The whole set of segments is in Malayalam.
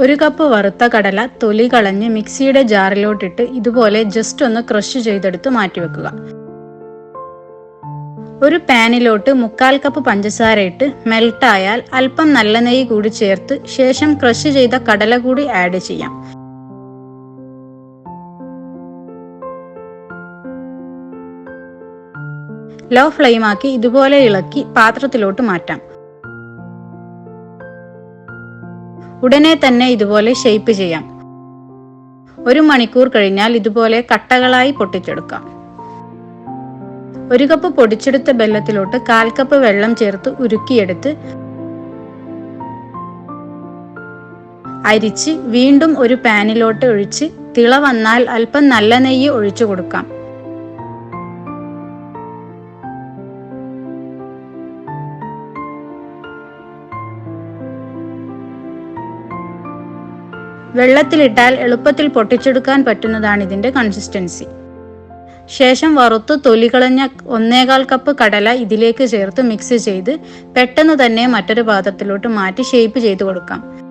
ഒരു കപ്പ് വറുത്ത കടല തൊലി കളഞ്ഞ് മിക്സിയുടെ ജാറിലോട്ടിട്ട് ഇതുപോലെ ജസ്റ്റ് ഒന്ന് ക്രഷ് ചെയ്തെടുത്ത് മാറ്റിവെക്കുക. ഒരു പാനിലോട്ട് മുക്കാൽ കപ്പ് പഞ്ചസാര ഇട്ട് മെൽട്ടായാൽ അല്പം നല്ല നെയ്യ് കൂടി ചേർത്ത് ശേഷം ക്രഷ് ചെയ്ത കടല കൂടി ആഡ് ചെയ്യാം. ലോ ഫ്ലെയിമാക്കി ഇതുപോലെ ഇളക്കി പാത്രത്തിലോട്ട് മാറ്റാം. ഉടനെ തന്നെ ഇതുപോലെ ഷേപ്പ് ചെയ്യാം. ഒരു മണിക്കൂർ കഴിഞ്ഞാൽ ഇതുപോലെ കട്ടകളായി പൊട്ടിച്ചെടുക്കാം. ഒരു കപ്പ് പൊടിച്ചെടുത്ത വെള്ളത്തിലോട്ട് കാൽ കപ്പ് വെള്ളം ചേർത്ത് ഉരുക്കിയെടുത്ത് അരിച്ച് വീണ്ടും ഒരു പാനിലോട്ട് ഒഴിച്ച് തിള വന്നാൽ അല്പം നല്ല നെയ്യ് ഒഴിച്ചു കൊടുക്കാം. വെള്ളത്തിലിട്ടാൽ എളുപ്പത്തിൽ പൊട്ടിച്ചെടുക്കാൻ പറ്റുന്നതാണ് ഇതിന്റെ കൺസിസ്റ്റൻസി ശേഷം വറുത്ത് തൊലികളഞ്ഞ ഒന്നേകാൽ കപ്പ് കടല ഇതിലേക്ക് ചേർത്ത് മിക്സ് ചെയ്ത് പെട്ടെന്ന് തന്നെ മറ്റൊരു പാത്രത്തിലോട്ട് മാറ്റി ഷേപ്പ് ചെയ്ത് കൊടുക്കാം.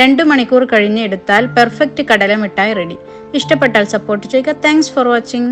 രണ്ട് മണിക്കൂർ കഴിഞ്ഞ് എടുത്താൽ പെർഫെക്റ്റ് കടല മിഠായി റെഡി ഇഷ്ടപ്പെട്ടാൽ സപ്പോർട്ട് ചെയ്യുക. Thanks for watching